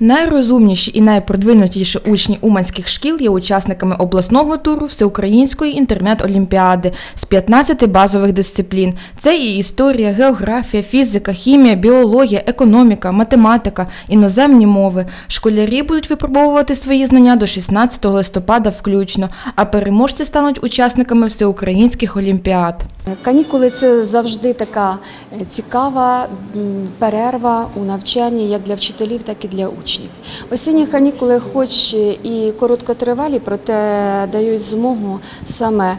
Найрозумніші і найпродвинутіші учні уманських шкіл є учасниками обласного туру Всеукраїнської інтернет-олімпіади з 15 базових дисциплін. Це і історія, географія, фізика, хімія, біологія, економіка, математика, іноземні мови. Школярі будуть випробовувати свої знання до 16 листопада включно, а переможці стануть учасниками всеукраїнських олімпіад. Канікули це завжди така е, цікава перерва у навчанні як для вчителів, так і для учнів. Осінні канікули, хоч і короткотривалі, проте дають змогу саме е,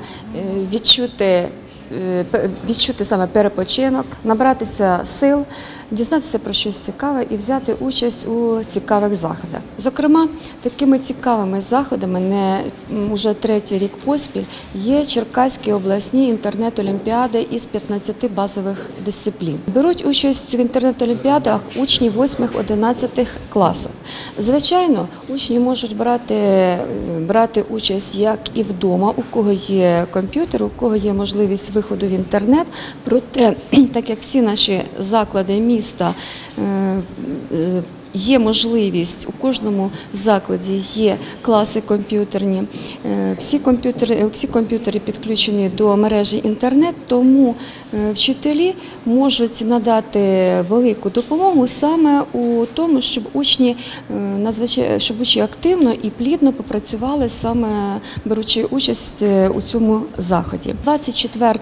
відчути. Е, Відчути саме перепочинок, набратися сил, дізнатися про щось цікаве і взяти участь у цікавих заходах. Зокрема, такими цікавими заходами, не м, уже третій рік поспіль, є Черкаські обласні інтернет-олімпіади із 15 базових дисциплін. Беруть участь в інтернет-олімпіадах учні 8-11 класах. Звичайно, учні можуть брати, брати участь як і вдома, у кого є комп'ютер, у кого є можливість виходу в інтернет. Проте, так як всі наші заклади міста е, е, Є можливість у кожному закладі є класи комп'ютерні. Е, Всі комп'ютери, всі комп'ютери підключені до мережі інтернет, тому е, вчителі можуть надати велику допомогу саме у тому, щоб учні е, щоб учні активно і плідно попрацювали саме беручи участь е, у цьому заході. 24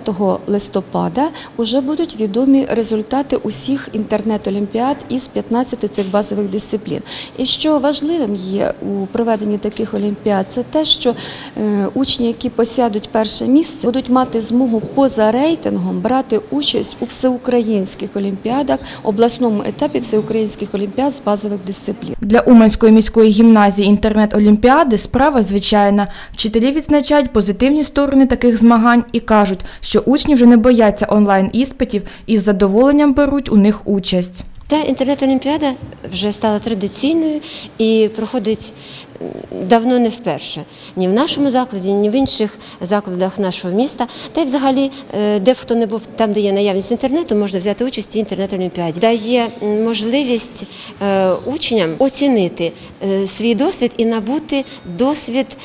листопада вже будуть відомі результати усіх інтернет-олімпіад із 15 цих базових дисциплін. І що важливим є у проведенні таких олімпіад, це те, що е, учні, які посядуть перше місце, будуть мати змогу поза рейтингом брати участь у всеукраїнських олімпіадах, обласному етапі всеукраїнських олімпіад з базових дисциплін. Для Уманської міської гімназії інтернет-олімпіади справа звичайна. Вчителі відзначають позитивні сторони таких змагань і кажуть, що учні вже не бояться онлайн-іспитів і з задоволенням беруть у них участь. Ця інтернет-олімпіада вже стала традиційною і проходить давно не вперше. Ні в нашому закладі, ні в інших закладах нашого міста. Та й взагалі, е, де хто не був, там, де є наявність інтернету, можна взяти участь в інтернет-олімпіаді. Дає можливість е, учням оцінити е, свій досвід і набути досвід,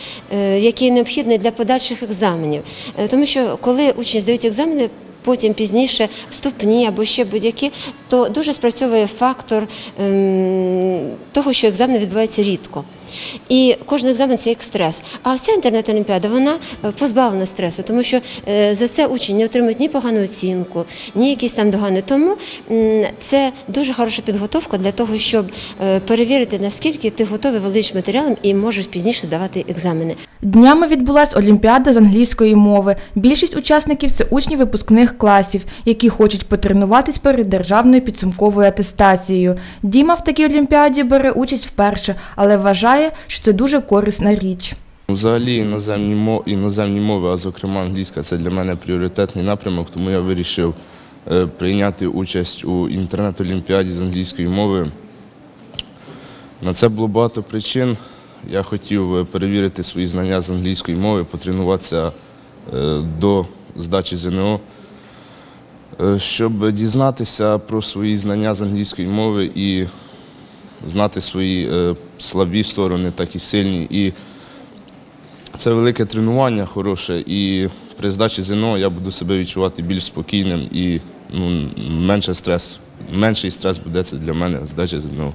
який необхідний для подальших екзаменів. Тому що коли учні здають екзамени, потім пізніше вступні або ще будь-які, то дуже спрацьовує фактор ем, того, що екзамени відбуваються рідко. І кожен екзамен це як стрес. А ця інтернет-олімпіада вона е, позбавлена стресу, тому що е, за це учні не отримують ні погану оцінку, ні якісь там догани. Тому це дуже хороша підготовка для того, щоб е, перевірити, наскільки ти готовий володієш матеріалом і можеш пізніше здавати екзамени. Днями відбулась Олімпіада з англійської мови. Більшість учасників це учні випускних класів, які хочуть потренуватись перед державною підсумковою атестацією. Діма в такій олімпіаді бере участь вперше, але вважає, що це дуже корисна річ. Взагалі іноземні мови, іноземні мови, а зокрема англійська, це для мене пріоритетний напрямок, тому я вирішив е, прийняти участь у інтернет-олімпіаді з англійської мови. На це було багато причин. Я хотів е, перевірити свої знання з англійської мови, потренуватися е, до здачі ЗНО, щоб дізнатися про свої знання з англійської мови і знати свої е, слабі сторони, так і сильні. І це велике тренування хороше, і при здачі ЗНО я буду себе відчувати більш спокійним і ну, менше стрес. Менший стрес буде це для мене здача ЗНО.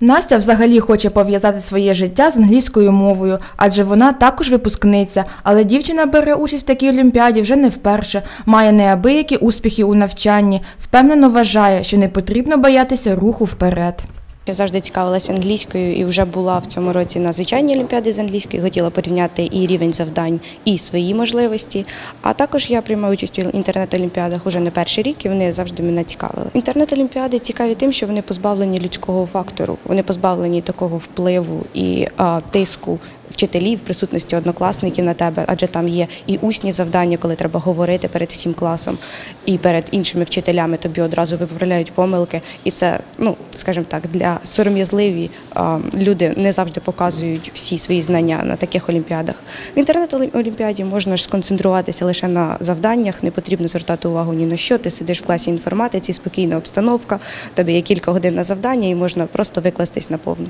Настя взагалі хоче пов'язати своє життя з англійською мовою, адже вона також випускниця, але дівчина бере участь в такій олімпіаді вже не вперше, має неабиякі успіхи у навчанні, впевнено вважає, що не потрібно боятися руху вперед. Я завжди цікавилася англійською і вже була в цьому році на звичайній олімпіаді з англійської. Хотіла порівняти і рівень завдань, і свої можливості. А також я приймаю участь у інтернет-олімпіадах уже не перший рік, і вони завжди мене цікавили. Інтернет-олімпіади цікаві тим, що вони позбавлені людського фактору, вони позбавлені такого впливу і а, тиску вчителів, присутності однокласників на тебе, адже там є і усні завдання, коли треба говорити перед всім класом, і перед іншими вчителями тобі одразу виправляють помилки. І це, ну скажімо так, для сором'язливі люди не завжди показують всі свої знання на таких олімпіадах. В інтернет-олімпіаді можна ж сконцентруватися лише на завданнях, не потрібно звертати увагу ні на що. Ти сидиш в класі інформатиці, спокійна обстановка, тебе є кілька годин на завдання і можна просто викластись на повну.